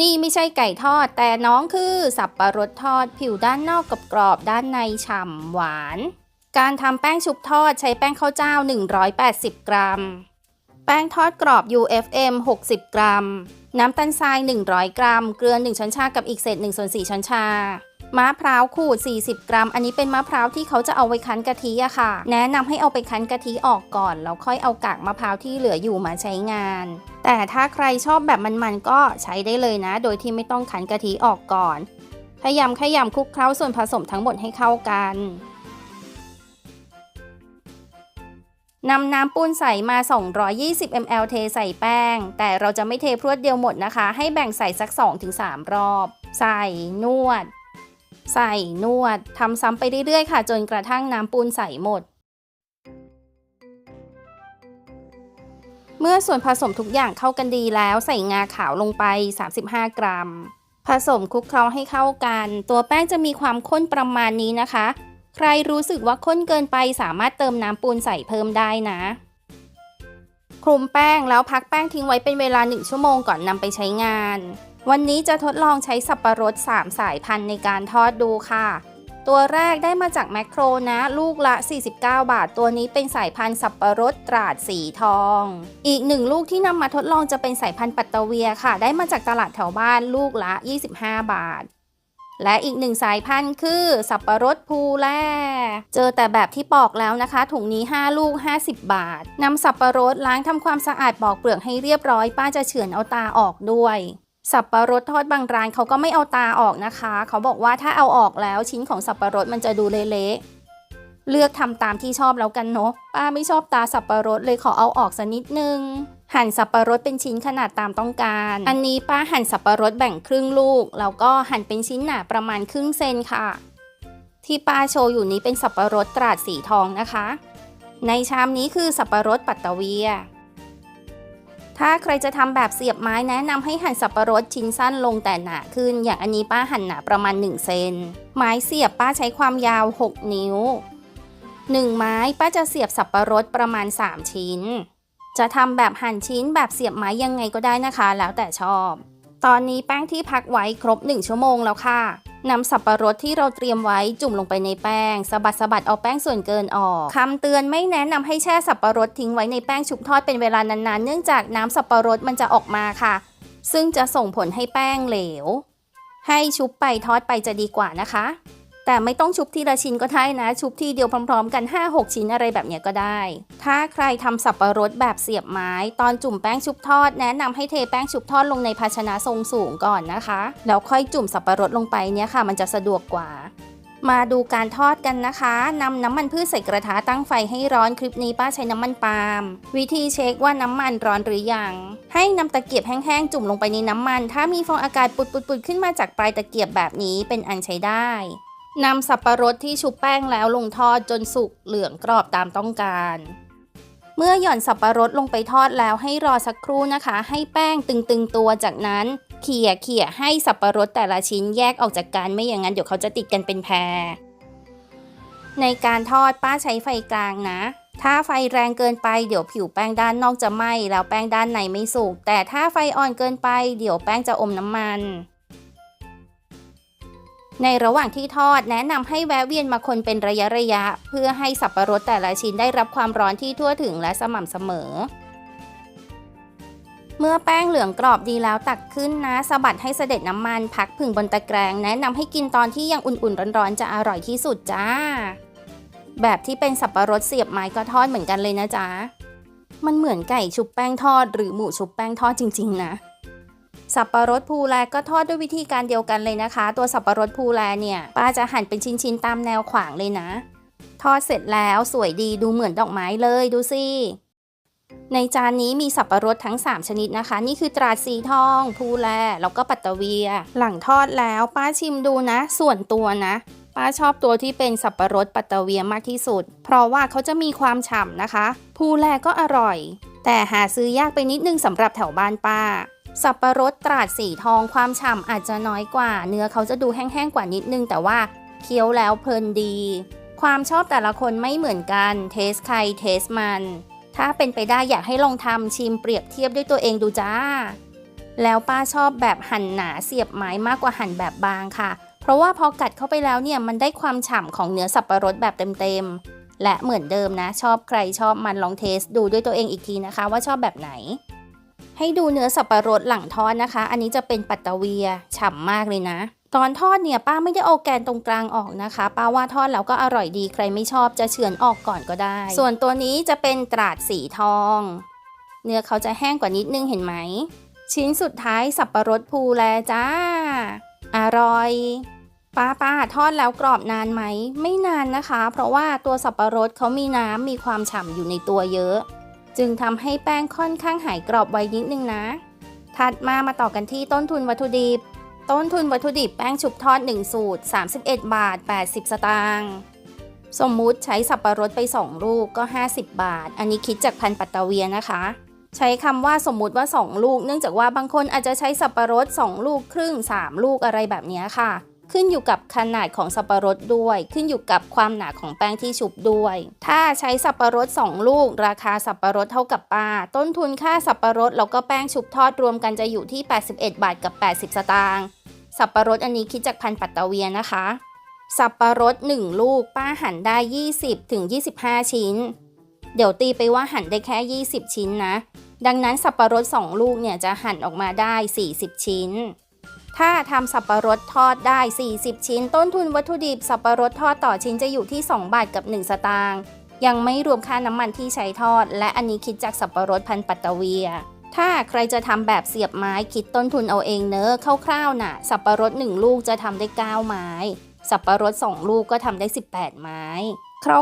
นี่ไม่ใช่ไก่ทอด แต่น้องคือสับปะรดทอดผิวด้านนอกกับกรอบด้านในฉ่ำหวาน การทำแป้งชุบทอดใช้แป้งข้าวเจ้า 180 กรัม แป้งทอดกรอบ UFM 60 กรัม น้ำตาลทราย 100 กรัม เกลือ 1 ช้อนชากับอีกเศษ1ส่วน4ช้อนชามะพร้าวขูด 40 กรัม อันนี้เป็นมะพร้าวที่เขาจะเอาไว้คั้นกะทิอะค่ะ แนะนำให้เอาไปคั้นกะทิออกก่อน แล้วค่อยเอากากมะพร้าวที่เหลืออยู่มาใช้งาน แต่ถ้าใครชอบแบบมันๆก็ใช้ได้เลยนะ โดยที่ไม่ต้องคั้นกะทิออกก่อนขยำขยำคลุกเคล้าส่วนผสมทั้งหมดให้เข้ากันนำน้ำปูนใสมา 220 ml เทใส่แป้ง แต่เราจะไม่เทพรวดเดียวหมดนะคะ ให้แบ่งใส่สัก 2-3 รอบ ใส่นวด ใส่นวดทำซ้ำไปเรื่อยๆค่ะ จนกระทั่งน้ำปูนใสหมด เมื่อส่วนผสมทุกอย่างเข้ากันดีแล้วใส่งาขาวลงไป 35 กรัม ผสมคลุกเคล้าให้เข้ากัน ตัวแป้งจะมีความข้นประมาณนี้นะคะ ใครรู้สึกว่าข้นเกินไปสามารถเติมน้ำปูนใส่เพิ่มได้นะ คลุมแป้งแล้วพักแป้งทิ้งไว้เป็นเวลา 1 ชั่วโมงก่อนนำไปใช้งาน วันนี้จะทดลองใช้สับปะรด 3 สายพันธุ์ในการทอดดูค่ะ ตัวแรกได้มาจากแมคโครนะ ลูกละ 49 บาท ตัวนี้เป็นสายพันธุ์สับปะรดตราดสีทอง อีกหนึ่งลูกที่นำมาทดลองจะเป็นสายพันธุ์ปัตตเวียค่ะ ได้มาจากตลาดแถวบ้านลูกละ 25 บาท และอีกหนึ่งสายพันธุ์คือสับปะรดภูแลเจอแต่แบบที่ปอกแล้วนะคะ ถุงนี้ 5 ลูก 50 บาทนำสับปะรดล้างทำความสะอาดปอกเปลือกให้เรียบร้อยป้าจะเฉือนเอาตาออกด้วย สับปะรดทอดบางร้านเขาก็ไม่เอาตาออกนะคะ เขาบอกว่าถ้าเอาออกแล้วชิ้นของสับปะรดมันจะดูเละๆเลือกทำตามที่ชอบแล้วกันเนาะป้าไม่ชอบตาสับปะรดเลยขอเอาออกสักนิดนึง หั่นสับปะรดเป็นชิ้นขนาดตามต้องการ อันนี้ป้าหั่นสับปะรดแบ่งครึ่งลูก แล้วก็หั่นเป็นชิ้นหนาประมาณครึ่งเซนค่ะ ที่ป้าโชว์อยู่นี้เป็นสับปะรดตราดสีทองนะคะ ในชามนี้คือสับปะรดปัตตเวีย ถ้าใครจะทำแบบเสียบไม้แนะนำให้หั่นสับปะรดชิ้นสั้นลงแต่หนาขึ้น อย่างอันนี้ป้าหั่นหนาประมาณ 1 เซน ไม้เสียบป้าใช้ความยาว 6 นิ้ว 1 ไม้ป้าจะเสียบสับปะรดประมาณ 3 ชิ้น จะทำแบบหั่นชิ้นแบบเสียบไม้ยังไงก็ได้นะคะ แล้วแต่ชอบ ตอนนี้แป้งที่พักไว้ครบ 1 ชั่วโมงแล้วค่ะ นำสับปะรดที่เราเตรียมไว้จุ่มลงไปในแป้งสะบัดสะบัดเอาแป้งส่วนเกินออกคำเตือนไม่แนะนำให้แช่สับปะรดทิ้งไว้ในแป้งชุบทอดเป็นเวลานานๆ เนื่องจากน้ำสับปะรดมันจะออกมาค่ะ ซึ่งจะส่งผลให้แป้งเหลว ให้ชุบไปทอดไปจะดีกว่านะคะ แต่ไม่ต้องชุบทีละชิ้นก็ได้นะ ชุบทีเดียวพร้อมๆ กัน 5-6 ชิ้นอะไรแบบเนี้ยก็ได้ ถ้าใครทำสับปะรดแบบเสียบไม้ ตอนจุ่มแป้งชุบทอด แนะนำให้เทแป้งชุบทอดลงในภาชนะทรงสูงก่อนนะคะ แล้วค่อยจุ่มสับปะรดลงไปเนี่ยค่ะ มันจะสะดวกกว่า มาดูการทอดกันนะคะนำน้ำมันพืชใส่กระทะตั้งไฟให้ร้อนคลิปนี้ป้าใช้น้ำมันปาล์มวิธีเช็คว่าน้ำมันร้อนหรือยังให้นำตะเกียบแห้งๆจุ่มลงไปในน้ำมัน ถ้ามีฟองอากาศปุดๆขึ้นมาจากปลายตะเกียบแบบนี้เป็นอันใช้ได้ นำสับปะรดที่ชุบแป้งแล้วลงทอดจนสุกเหลืองกรอบตามต้องการ เมื่อหย่อนสับปะรดลงไปทอดแล้วให้รอสักครู่นะคะ ให้แป้งตึงๆตัวจากนั้นเขี่ยเขี่ยให้สับปะรดแต่ละชิ้นแยกออกจากกันไม่อย่างนั้นเดี๋ยวเขาจะติดกันเป็นแพร ในการทอดป้าใช้ไฟกลางนะ ถ้าไฟแรงเกินไปเดี๋ยวผิวแป้งด้านนอกจะไหม้แล้วแป้งด้านในไม่สุกแต่ถ้าไฟอ่อนเกินไป เดี๋ยวแป้งจะอมน้ำมัน ในระหว่างที่ทอดแนะนำให้แวะเวียนมาคนเป็นระยะระยะ เพื่อให้สับปะรดแต่ละชิ้นได้รับความร้อนที่ทั่วถึงและสม่ำเสมอ เมื่อแป้งเหลืองกรอบดีแล้วตักขึ้นนะสะบัดให้เสด็จน้ำมันพักผึ่งบนตะแกรง แนะนำให้กินตอนที่ยังอุ่นๆร้อนๆจะอร่อยที่สุดจ้า แบบที่เป็นสับปะรดเสียบไม้ก็ทอดเหมือนกันเลยนะจ๊ะมันเหมือนไก่ชุบแป้งทอดหรือหมูชุบแป้งทอดจริง ๆ นะ สับปะรดภูแลก็ทอดด้วยวิธีการเดียวกันเลยนะคะ ตัวสับปะรดภูแลเนี่ยป้าจะหั่นเป็นชิ้นๆตามแนวขวางเลยนะ ทอดเสร็จแล้วสวยดีดูเหมือนดอกไม้เลยดูสิในจานนี้มีสับปะรดทั้ง 3 ชนิดนะคะ นี่คือตราสีทองภูแล แล้วก็ปัตตเวีย หลังทอดแล้วป้าชิมดูนะ ส่วนตัวนะ ป้าชอบตัวที่เป็นสับปะรดปัตตเวียมากที่สุด เพราะว่าเขาจะมีความฉ่ำนะคะภูแลก็อร่อย แต่หาซื้อยากไปนิดนึงสำหรับแถวบ้านป้า สับปะรดตราดสีทองความฉ่ำอาจจะน้อยกว่า เนื้อเขาจะดูแห้งๆกว่านิดนึง แต่ว่าเคี้ยวแล้วเพลินดี ความชอบแต่ละคนไม่เหมือนกัน เทสใครเทสมัน ถ้าเป็นไปได้อยากให้ลองทำชิมเปรียบเทียบด้วยตัวเองดูจ้า แล้วป้าชอบแบบหั่นหนาเสียบไม้มากกว่าหั่นแบบบางค่ะ เพราะว่าพอกัดเข้าไปแล้วเนี่ยมันได้ความฉ่ำของเนื้อสับปะรดแบบเต็มๆและเหมือนเดิมนะชอบใครชอบมันลองเทสดูด้วยตัวเองอีกทีนะคะ ว่าชอบแบบไหน ให้ดูเนื้อสับปะรดหลังทอดนะคะ อันนี้จะเป็นปัตตเวียฉ่ำมากเลยนะ ตอนทอดเนี่ยป้าไม่ได้เอาแกนตรงกลางออกนะคะ ป้าว่าทอดแล้วก็อร่อยดีใครไม่ชอบจะเฉือนออกก่อนก็ได้ ส่วนตัวนี้จะเป็นตราดสีทอง เนื้อเขาจะแห้งกว่านิดนึงเห็นไหม ชิ้นสุดท้ายสับปะรดภูแลจ้า อร่อยป้าป้าทอดแล้วกรอบนานไหม ไม่นานนะคะ เพราะว่าตัวสับปะรดเขามีน้ำมีความฉ่ำอยู่ในตัวเยอะ จึงทำให้แป้งค่อนข้างหายกรอบไวนิดนึงนะ ถัดมามาต่อกันที่ต้นทุนวัตถุดิบ ต้นทุนวัตถุดิบแป้งชุบทอด 1 สูตร 31 บาท 80 สตางค์สมมุติใช้สับปะรดไป 2 ลูกก็ 50 บาท อันนี้คิดจากพันปัตตเวียนะคะ ใช้คำว่าสมมุติว่า 2 ลูก เนื่องจากว่าบางคนอาจจะใช้สับปะรด 2 ลูกครึ่ง 3 ลูกอะไรแบบนี้ค่ะ ขึ้นอยู่กับขนาดของสับปะรดด้วย ขึ้นอยู่กับความหนาของแป้งที่ชุบด้วย ถ้าใช้สับปะรด 2 ลูก ราคาสับปะรดเท่ากับป้าต้นทุนค่าสับปะรดแล้วก็แป้งชุบทอดรวมกันจะอยู่ที่ 81 บาทกับ 80 สตางค์สับปะรดอันนี้คิดจากพันปัตตาเวียนะคะ สับปะรด 1 ลูกป้าหั่นได้ 20ถึง25 ชิ้น เดี๋ยวตีไปว่าหั่นได้แค่ 20 ชิ้นนะ ดังนั้นสับปะรด 2 ลูกเนี่ยจะหั่นออกมาได้ 40 ชิ้น ถ้าทำสับปะรดทอดได้ 40 ชิ้น ต้นทุนวัตถุดิบสับปะรดทอดต่อชิ้นจะอยู่ที่ 2 บาทกับ 1 สตางค์ยังไม่รวมค่าน้ำมันที่ใช้ทอด และอันนี้คิดจากสับปะรดพันปัตตเวีย ถ้าใครจะทำแบบเสียบไม้คิดต้นทุนเอาเองเนอะคร่าวๆน่ะ สับปะรด 1 ลูกจะทำได้ 9 ไม้ สับปะรด 2 ลูกก็ทำได้ 18 ไม้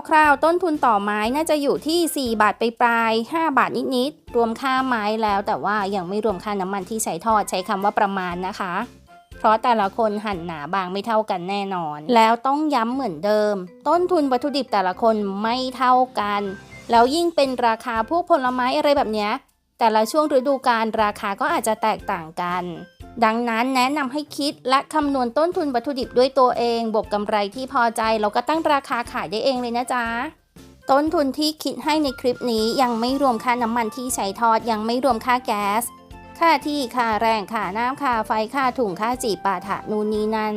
คร่าวๆ ต้นทุนต่อไม้น่าจะอยู่ที่ 4 บาทไปปลาย5บาทนิดๆรวมค่าไม้แล้วแต่ว่ายังไม่รวมค่าน้ำมันที่ใช้ทอดใช้คำว่าประมาณนะคะ เพราะแต่ละคนหั่นหนาบางไม่เท่ากันแน่นอน แล้วต้องย้ำเหมือนเดิม ต้นทุนวัตถุดิบแต่ละคนไม่เท่ากัน แล้วยิ่งเป็นราคาพวกผลไม้อะไรแบบเนี้ยแต่ละช่วงฤดูกาลราคาก็อาจจะแตกต่างกัน ดังนั้นแนะนำให้คิดและคำนวณต้นทุนวัตถุดิบด้วยตัวเอง บวกกำไรที่พอใจเราก็ตั้งราคาขายได้เองเลยนะจ๊ะต้นทุนที่คิดให้ในคลิปนี้ยังไม่รวมค่าน้ำมันที่ใช้ทอดยังไม่รวมค่าแก๊ส ค่าที่ค่าแรงค่าน้ำค่าไฟค่าถุงค่าจีบปาถะนู่นนี่นั่น